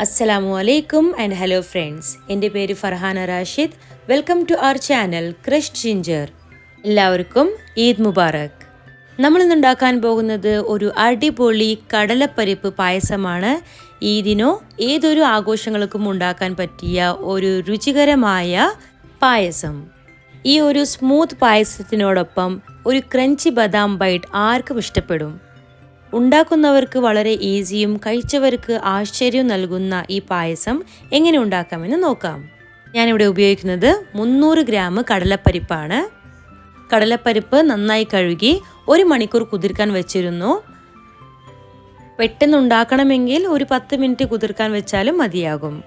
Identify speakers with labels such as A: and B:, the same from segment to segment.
A: അസ്സലാമു അലൈക്കും and hello friends എന്റെ പേര് Farhana Rashid. Welcome to our channel crush ginger എല്ലാവർക്കും ഈദ് മുബാറക്. നമ്മൾ ഉണ്ടാക്കാൻ പോകുന്നത് ഒരു അടിപൊളി കടലപ്പരിപ്പ് പായസമാണ്. ഈദിനോ ഏതൊരു ആഘോഷങ്ങൾക്കും ഉണ്ടാക്കാൻ പറ്റിയ ഒരു രുചികരമായ പായസം. ഈ ഒരു സ്മൂത്ത് പായസത്തിനോടൊപ്പം ഒരു ക്രഞ്ചി ബദാം ബൈറ്റ് ആർക്കും ഇഷ്ടപ്പെടും. ഉണ്ടാക്കുന്നവർക്ക് വളരെ ഈസിയും കഴിച്ചവർക്ക് ആശ്ചര്യവും നൽകുന്ന ഈ പായസം എങ്ങനെ ഉണ്ടാക്കാമെന്ന് നോക്കാം. ഞാനിവിടെ ഉപയോഗിക്കുന്നത് മുന്നൂറ് ഗ്രാം കടലപ്പരിപ്പാണ്. കടലപ്പരിപ്പ് നന്നായി കഴുകി ഒരു മണിക്കൂർ കുതിർക്കാൻ വെച്ചിരുന്നു. പെട്ടെന്ന് ഉണ്ടാക്കണമെങ്കിൽ ഒരു പത്ത് മിനിറ്റ് കുതിർക്കാൻ വെച്ചാലും മതിയാകും.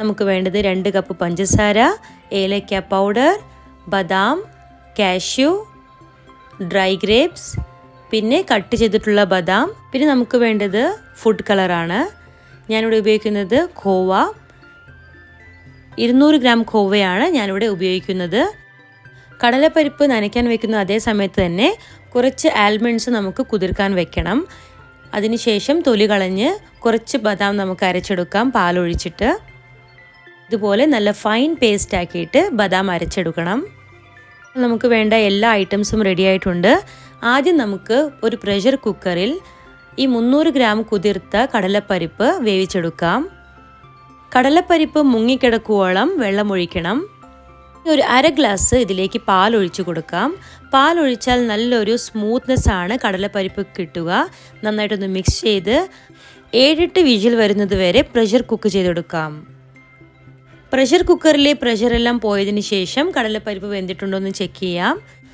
A: നമുക്ക് വേണ്ടത് രണ്ട് കപ്പ് പഞ്ചസാര ഏലക്ക പൗഡർ ബദാം കാഷ്യൂ ഡ്രൈ ഗ്രേപ്സ് പിന്നെ കട്ട് ചെയ്തിട്ടുള്ള ബദാം. പിന്നെ നമുക്ക് വേണ്ടത് ഫുഡ് കളറാണ് ഞാനിവിടെ ഉപയോഗിക്കുന്നത് ഖോവ ഇരുന്നൂറ് ഗ്രാം ഖോവയാണ് ഞാനിവിടെ ഉപയോഗിക്കുന്നത്. കടലപ്പരിപ്പ് നനയ്ക്കാൻ വെക്കുന്ന അതേ സമയത്ത് തന്നെ കുറച്ച് ആൽമണ്ട്സ് നമുക്ക് കുതിർക്കാൻ വെക്കണം. അതിനുശേഷം തൊലി കളഞ്ഞ് കുറച്ച് ബദാം നമുക്ക് അരച്ചെടുക്കാം പാലൊഴിച്ചിട്ട്. ഇതുപോലെ നല്ല ഫൈൻ പേസ്റ്റ് ആക്കിയിട്ട് ബദാം അരച്ചെടുക്കണം. നമുക്ക് വേണ്ട എല്ലാ ഐറ്റംസും റെഡി ആയിട്ടുണ്ട്. ആദ്യം നമുക്ക് ഒരു പ്രഷർ കുക്കറിൽ ഈ മുന്നൂറ് ഗ്രാം കുതിർത്ത കടലപ്പരിപ്പ് വേവിച്ചെടുക്കാം. കടലപ്പരിപ്പ് മുങ്ങിക്കിടക്കുവോളം വെള്ളമൊഴിക്കണം ഒരു അര ഗ്ലാസ് ഇതിലേക്ക് പാൽ ഒഴിച്ചു കൊടുക്കാം. പാൽ ഒഴിച്ചാൽ നല്ലൊരു സ്മൂത്ത്നെസ് ആണ് കടലപ്പരിപ്പ് കിട്ടുക. നന്നായിട്ടൊന്ന് മിക്സ് ചെയ്ത് ഏഴെട്ട് വിജിൽ വരുന്നത് വരെ പ്രഷർ കുക്ക് ചെയ്തെടുക്കാം. പ്രഷർ കുക്കറിലെ പ്രഷറെല്ലാം പോയതിന് ശേഷം കടലപ്പരിപ്പ് വെന്തിട്ടുണ്ടോ എന്ന് ചെക്ക് ചെയ്യാം.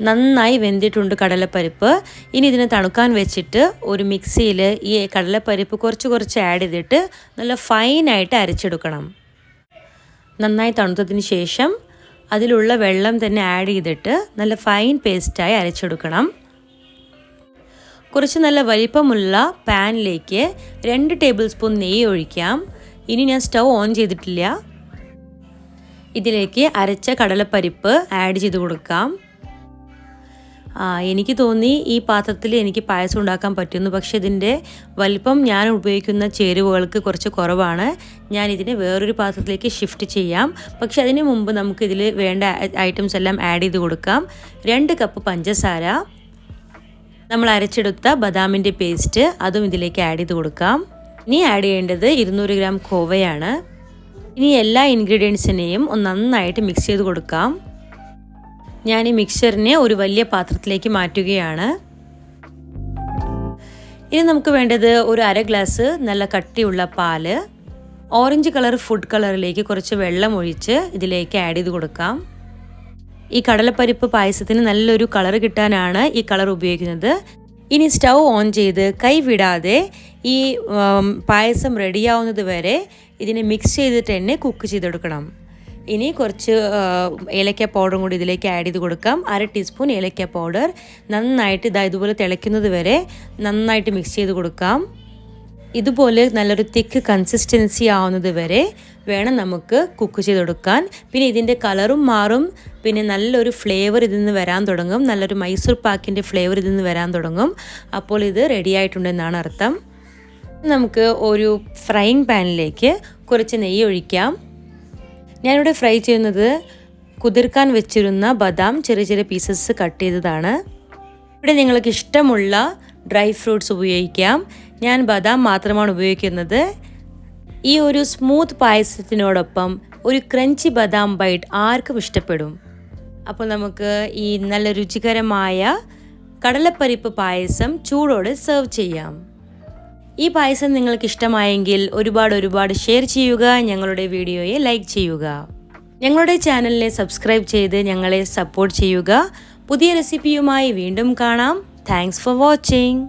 A: നന്നായി വെന്തിട്ടുണ്ട് കടലപ്പരിപ്പ്. ഇനി ഇതിനെ തണുക്കാൻ വെച്ചിട്ട് ഒരു മിക്സിയിൽ ഈ കടലപ്പരിപ്പ് കുറച്ച് കുറച്ച് ആഡ് ചെയ്തിട്ട് നല്ല ഫൈനായിട്ട് അരച്ചെടുക്കണം. നന്നായി തണുത്തതിന് ശേഷം അതിലുള്ള വെള്ളം തന്നെ ആഡ് ചെയ്തിട്ട് നല്ല ഫൈൻ പേസ്റ്റായി അരച്ചെടുക്കണം. കുറച്ച് നല്ല വലിപ്പമുള്ള പാനിലേക്ക് രണ്ട് ടേബിൾ സ്പൂൺ നെയ്യ് ഒഴിക്കാം. ഇനി ഞാൻ സ്റ്റൗ ഓൺ ചെയ്തിട്ടില്ല. ഇതിലേക്ക് അരച്ച കടലപ്പരിപ്പ് ആഡ് ചെയ്ത് കൊടുക്കാം. എനിക്ക് തോന്നി ഈ പാത്രത്തിൽ എനിക്ക് പായസം ഉണ്ടാക്കാൻ പറ്റുന്നു. പക്ഷേ ഇതിന്റെ വലിപ്പം ഞാൻ ഉപയോഗിക്കുന്ന ചേരുവകൾക്ക് കുറച്ച് കുറവാണ്. ഞാൻ ഇതിനെ വേറൊരു പാത്രത്തിലേക്ക് ഷിഫ്റ്റ് ചെയ്യാം. പക്ഷെ അതിന് മുമ്പ് നമുക്ക് ഇതിൽ വേണ്ട ഐറ്റംസ് എല്ലാം ആഡ് ചെയ്ത് കൊടുക്കാം. രണ്ട് കപ്പ് പഞ്ചസാര നമ്മൾ അരച്ചെടുത്ത ബദാമിന്റെ പേസ്റ്റ് അതും ഇതിലേക്ക് ആഡ് ചെയ്ത് കൊടുക്കാം. ഇനി ആഡ് ചെയ്യേണ്ടത് ഇരുന്നൂറ് ഗ്രാം കോവയാണ്. ഇനി എല്ലാ ഇൻഗ്രീഡിയൻസിനെയും നന്നായിട്ട് മിക്സ് ചെയ്ത് കൊടുക്കാം. ഞാൻ ഈ മിക്സറിനെ ഒരു വലിയ പാത്രത്തിലേക്ക് മാറ്റുകയാണ്. ഇനി നമുക്ക് വേണ്ടത് ഒരു അര ഗ്ലാസ് നല്ല കട്ടിയുള്ള പാൽ ഓറഞ്ച് കളർ ഫുഡ് കളറിലേക്ക് കുറച്ച് വെള്ളം ഒഴിച്ച് ഇതിലേക്ക് ആഡ് ചെയ്ത് കൊടുക്കാം. ഈ കടലപ്പരിപ്പ് പായസത്തിന് നല്ലൊരു കളർ കിട്ടാനാണ് ഈ കളർ ഉപയോഗിക്കുന്നത്. ഇനി സ്റ്റൗ ഓൺ ചെയ്ത് കൈ വിടാതെ ഈ പായസം റെഡിയാവുന്നത് വരെ ഇതിനെ മിക്സ് ചെയ്തിട്ട് തന്നെ കുക്ക് ചെയ്തെടുക്കണം. ഇനി കുറച്ച് ഏലക്ക പൗഡറും കൂടി ഇതിലേക്ക് ആഡ് ചെയ്ത് കൊടുക്കാം. അര ടീസ്പൂൺ ഏലക്ക പൗഡർ. നന്നായിട്ട് ഇതാ ഇതുപോലെ തിളയ്ക്കുന്നത് വരെ നന്നായിട്ട് മിക്സ് ചെയ്ത് കൊടുക്കാം. ഇതുപോലെ നല്ലൊരു തിക്ക് കൺസിസ്റ്റൻസി ആവുന്നത് വരെ വേണം നമുക്ക് കുക്ക് ചെയ്തെടുക്കാൻ. പിന്നെ ഇതിന്റെ കളറും മാറും. പിന്നെ നല്ലൊരു ഫ്ലേവർ ഇതിൽ നിന്ന് വരാൻ തുടങ്ങും. നല്ലൊരു മൈസൂർ പാക്കിന്റെ ഫ്ലേവർ ഇതിൽ നിന്ന് വരാൻ തുടങ്ങും. അപ്പോൾ ഇത് റെഡി ആയിട്ടുണ്ടെന്നാണ് അർത്ഥം. നമുക്ക് ഒരു ഫ്രൈയിങ് പാനിലേക്ക് കുറച്ച് നെയ്യ് ഒഴിക്കാം. ഞാനിവിടെ ഫ്രൈ ചെയ്യുന്നത് കുതിർക്കാൻ വെച്ചിരുന്ന ബദാം ചെറിയ ചെറിയ പീസസ് കട്ട് ചെയ്തതാണ്. ഇവിടെ നിങ്ങൾക്ക് ഇഷ്ടമുള്ള ഡ്രൈ ഫ്രൂട്ട്സ് ഉപയോഗിക്കാം. ഞാൻ ബദാം മാത്രമാണ് ഉപയോഗിക്കുന്നത്. ഈ ഒരു സ്മൂത്ത് പായസത്തിനോടൊപ്പം ഒരു ക്രഞ്ചി ബദാം ബൈറ്റ് ആർക്കും ഇഷ്ടപ്പെടും. അപ്പോൾ നമുക്ക് ഈ നല്ല രുചികരമായ കടലപ്പരിപ്പ് പായസം ചൂടോടെ സെർവ് ചെയ്യാം. ഈ പായസം നിങ്ങൾക്ക് ഇഷ്ടമായെങ്കിൽ ഒരുപാട് ഒരുപാട് ഷെയർ ചെയ്യുക ഞങ്ങളുടെ വീഡിയോയെ ലൈക്ക് ചെയ്യുക. ഞങ്ങളുടെ ചാനലിനെ സബ്സ്ക്രൈബ് ചെയ്ത് ഞങ്ങളെ സപ്പോർട്ട് ചെയ്യുക. പുതിയ റെസിപ്പിയുമായി വീണ്ടും കാണാം. Thanks for watching